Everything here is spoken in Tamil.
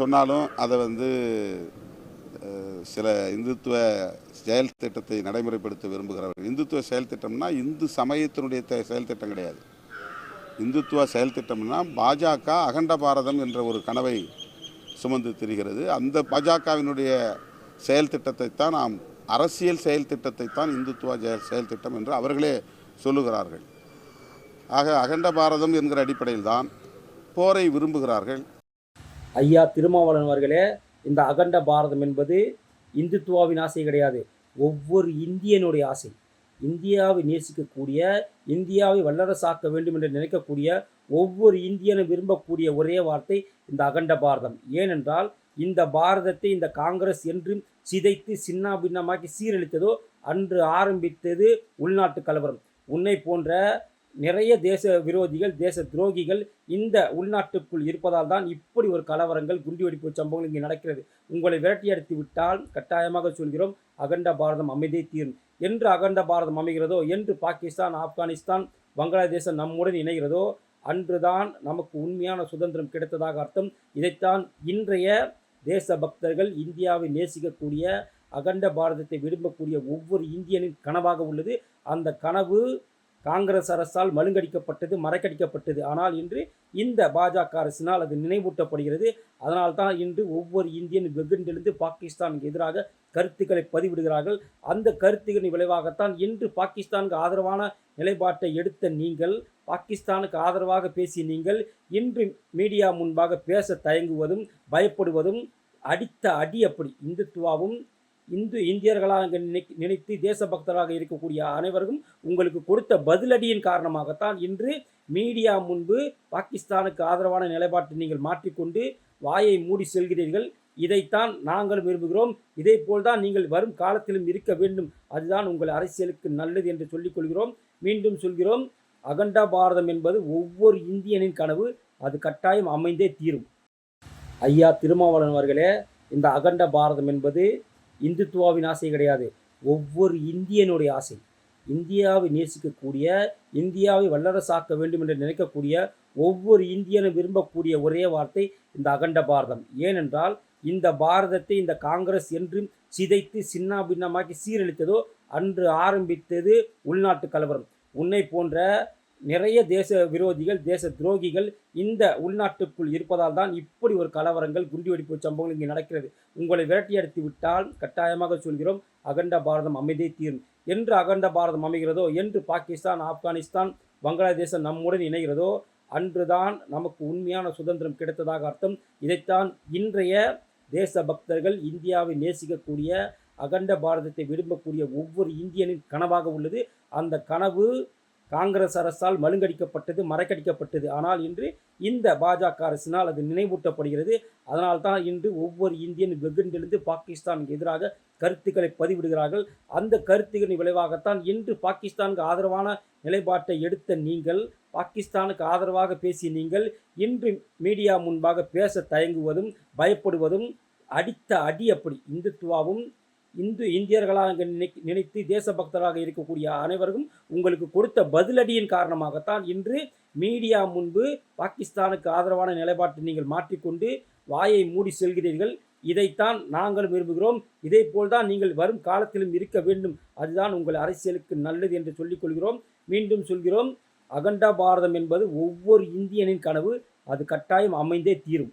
சொன்னாலும் அதை வந்து சில இந்துத்துவ செயல் திட்டத்தை நடைமுறைப்படுத்த விரும்புகிறவர்கள். இந்துத்துவ செயல் திட்டம்னா இந்து சமயத்தினுடைய செயல் திட்டம் கிடையாது. இந்துத்துவ செயல் திட்டம்னா பாஜக அகண்ட பாரதம் என்ற ஒரு கனவை சுமந்து திரிகிறது. அந்த பாஜகவினுடைய செயல் திட்டத்தை தான் நாம் அரசியல் செயல் திட்டத்தை தான் இந்துத்துவ ஜெய- செயல் திட்டம் என்று அவர்களே சொல்லுகிறார்கள். ஆக அகண்ட பாரதம் என்கிற அடிப்படையில் தான் போரை விரும்புகிறார்கள். ஐயா திருமாவளவன் அவர்களே இந்த அகண்ட பாரதம் என்பது இந்துத்துவாவின் ஆசை கிடையாது. ஒவ்வொரு இந்தியனுடைய ஆசை. இந்தியாவை நேசிக்கக்கூடிய இந்தியாவை வல்லரசாக்க வேண்டும் என்று நினைக்கக்கூடிய ஒவ்வொரு இந்தியனும் விரும்பக்கூடிய ஒரே வார்த்தை இந்த அகண்ட பாரதம். ஏனென்றால் இந்த பாரதத்தை இந்த காங்கிரஸ் என்றும் சிதைத்து சின்ன பின்னமாக்கி சீரழித்ததோ அன்று ஆரம்பித்தது உள்நாட்டு கலவரம். உன்னை போன்ற நிறைய தேச விரோதிகள் தேச துரோகிகள் இந்த உள்நாட்டுக்குள் இருப்பதால் தான் இப்படி ஒரு கலவரங்கள் குண்டுவெடிப்பு சம்பவங்கள் இங்கே நடக்கிறது. உங்களை விரட்டியடித்து விட்டால் கட்டாயமாக சொல்கிறோம் அகண்ட பாரதம் அமைதியை தீரும். என்று அகண்ட பாரதம் அமைகிறதோ என்று பாகிஸ்தான் ஆப்கானிஸ்தான் வங்காளதேசம் நம்முடன் இணைகிறதோ அன்றுதான் நமக்கு உண்மையான சுதந்திரம் கிடைத்ததாக அர்த்தம். இதைத்தான் இன்றைய தேச பக்தர்கள் இந்தியாவை நேசிக்கக்கூடிய அகண்ட பாரதத்தை விரும்பக்கூடிய ஒவ்வொரு இந்தியனின் கனவாக உள்ளது. அந்த கனவு காங்கிரஸ் அரசால் மழுங்கடிக்கப்பட்டது மறைக்கடிக்கப்பட்டது. ஆனால் இன்று இந்த பாஜக அரசினால் அது நினைவூட்டப்படுகிறது. அதனால் தான் இன்று ஒவ்வொரு இந்தியன் வெகுண்டெழுந்து பாகிஸ்தானுக்கு எதிராக கருத்துக்களை பதிவிடுகிறார்கள். அந்த கருத்துக்களின் விளைவாகத்தான் இன்று பாகிஸ்தானுக்கு ஆதரவான நிலைப்பாட்டை எடுத்த நீங்கள் பாகிஸ்தானுக்கு ஆதரவாக பேசிய நீங்கள் இன்று மீடியா முன்பாக பேச தயங்குவதும் பயப்படுவதும் அடித்த அடி அப்படி இந்துத்துவாவும் இந்து இந்தியர்களாக நினை நினைத்து தேசபக்தராக இருக்கக்கூடிய அனைவருக்கும் உங்களுக்கு கொடுத்த பதிலடியின் காரணமாகத்தான் இன்று மீடியா முன்பு பாகிஸ்தானுக்கு ஆதரவான நிலைப்பாட்டை நீங்கள் மாற்றிக்கொண்டு வாயை மூடி செல்கிறீர்கள். இதைத்தான் நாங்கள் விரும்புகிறோம். இதே போல்தான் நீங்கள் வரும் காலத்திலும் இருக்க வேண்டும். அதுதான் உங்கள் அரசியலுக்கு நல்லது என்று சொல்லிக் கொள்கிறோம். மீண்டும் சொல்கிறோம். அகண்டா பாரதம் என்பது ஒவ்வொரு இந்தியனின் கனவு. அது கட்டாயம் அமைந்தே தீரும். ஐயா திருமாவளவன் அவர்களே இந்த அகண்ட பாரதம் என்பது இந்துத்துவாவின் ஆசை கிடையாது. ஒவ்வொரு இந்தியனுடைய ஆசை. இந்தியாவை நேசிக்கக்கூடிய இந்தியாவை வல்லரசாக்க வேண்டும் என்று நினைக்கக்கூடிய ஒவ்வொரு இந்தியனும் விரும்பக்கூடிய ஒரே வார்த்தை இந்த அகண்ட பாரதம். ஏனென்றால் இந்த பாரதத்தை இந்த காங்கிரஸ் என்றும் சிதைத்து சின்ன பின்னமாக்கி சீரழித்ததோ அன்று ஆரம்பித்தது உள்நாட்டு கலவரம். உன்னை போன்ற நிறைய தேச விரோதிகள் தேச துரோகிகள் இந்த உள்நாட்டுக்குள் இருப்பதால் தான் இப்படி ஒரு கலவரங்கள் குண்டுவெடிப்பு சம்பவங்கள் இங்கே நடக்கிறது. உங்களை விரட்டியடித்து விட்டால் கட்டாயமாக சொல்கிறோம் அகண்ட பாரதம் அமைதியை தீரும். என்று அகண்ட பாரதம் அமைகிறதோ என்று பாகிஸ்தான் ஆப்கானிஸ்தான் வங்காளதேசம் நம்முடன் இணைகிறதோ அன்றுதான் நமக்கு உண்மையான சுதந்திரம் கிடைத்ததாக அர்த்தம். இதைத்தான் இன்றைய தேச பக்தர்கள் இந்தியாவை நேசிக்கக்கூடிய அகண்ட பாரதத்தை விரும்பக்கூடிய ஒவ்வொரு இந்தியனின் கனவாக உள்ளது. அந்த கனவு காங்கிரஸ் அரசால் மழுங்கடிக்கப்பட்டது மறைக்கடிக்கப்பட்டது. ஆனால் இன்று இந்த பாஜக அரசினால் அது நினைவூட்டப்படுகிறது. அதனால் தான் இன்று ஒவ்வொரு இந்தியன் வெகுண்டெழுந்து பாகிஸ்தானுக்கு எதிராக கருத்துக்களை பதிவிடுகிறார்கள். அந்த கருத்துக்களின் விளைவாகத்தான் இன்று பாகிஸ்தானுக்கு ஆதரவான நிலைப்பாட்டை எடுத்த நீங்கள் பாகிஸ்தானுக்கு ஆதரவாக பேசிய நீங்கள் இன்று மீடியா முன்பாக பேச தயங்குவதும் பயப்படுவதும் அடித்த அடி அப்படி இந்துத்துவாவும் இந்து இந்தியர்களாக நினை நினைத்து தேசபக்தராக இருக்கக்கூடிய அனைவருக்கும் உங்களுக்கு கொடுத்த பதிலடியின் காரணமாகத்தான் இன்று மீடியா முன்பு பாகிஸ்தானுக்கு ஆதரவான நிலைப்பாட்டை நீங்கள் மாற்றிக்கொண்டு வாயை மூடி செல்கிறீர்கள். இதைத்தான் நாங்கள் விரும்புகிறோம். இதே போல்தான் நீங்கள் வரும் காலத்திலும் இருக்க வேண்டும். அதுதான் உங்கள் அரசியலுக்கு நல்லது என்று சொல்லிக் கொள்கிறோம். மீண்டும் சொல்கிறோம். அகண்ட பாரதம் என்பது ஒவ்வொரு இந்தியனின் கனவு. அது கட்டாயம் அமைந்தே தீரும்.